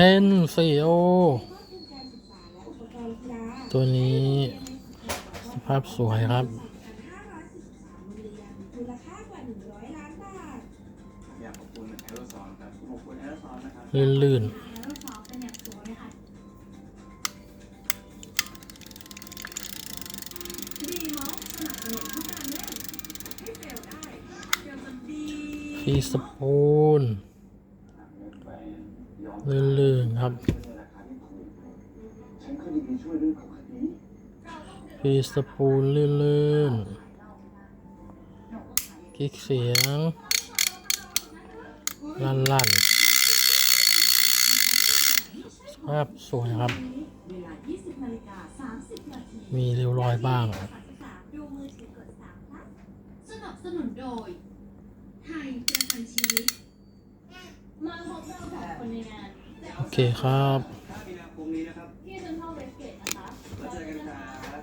พนซีโอ ตัวนี้ สภาพสวยครับลค่ากว่า100ล้านบาทอยากขอบคุณแอโรซอลครับขอบคุณแอโรซอลนะครับลื่นแล้วซอฟเป็นอย่างสวยค่ะดีมอสสนับสนุนทุกการเล่นให้เฟลได้เฟลจนดีๆพีสปูน ลื่นๆครับฉันก็ยินดีช่วยเรื่องของคดีพีสปูนลื่นๆคลิกเสียง ลั่นๆสภาพสวยครับเวลา20นาฬิกา30นาทีมีริ้วรอยบ้างสนับสนุนโดย ไทยประกันชีวิต มาพบเรากับคนในงาน โอ เคครับ